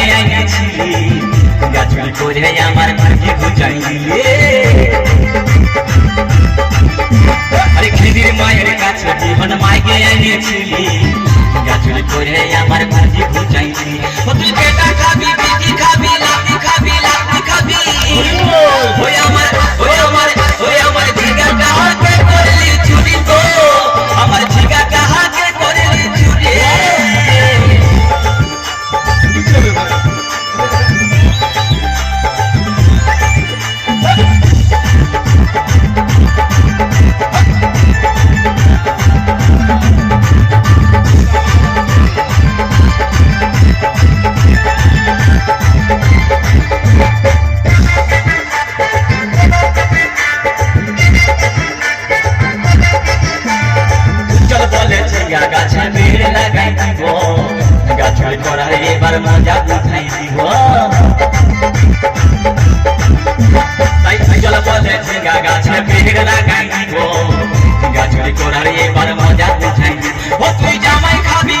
কাজে আইছিলি গাছুল করে আমার ভাগ্যে গুজাই দিয়ে আরে খিদির মায়ের কাছে জীবন মাইকে আইছিলি গাছুল করে আমার ভাগ্যে গুজাই ও তুই বেটা গাছের করার এবার মজা উঠাই দিব? তাই উজ্জ্বল বলেছে গা গাছে বেড় লাগাই দিব। গাছের করার এবার মজা উঠাই দিব? ও তুই জামাই খাবি,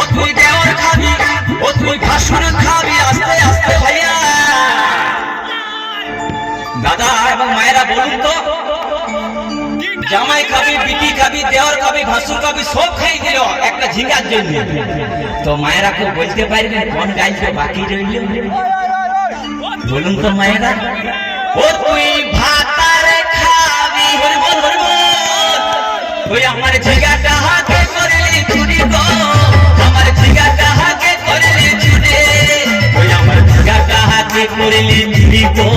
ও তুই দেওয়ার খাবি, ও তুই ভাসুর খাবি, আস্তে আস্তে ভাইয়া। দাদা এবং মায়েরা বলুন তো জামাই খাবি বিটি খাবি, দেওয়ার খাবি, ভাসুর খাবি, সব খাই দিল। একটা ঝিঙ্গার জন্য। তো মায়েরা কেউ বলতে পারবেন কোন গাইছে, বাকি রইল। বলুন তো মায়েরা। ও তুই ভাতার খাবি বল বল বল বল। ওই আমার ঝিঙ্গাটা হাতে করলি চুরি গো। আমার ঝিঙ্গাটা হাতে করলি চুরি। ওই আমার ঝিঙ্গাটা হাতে করলি চুরি গো।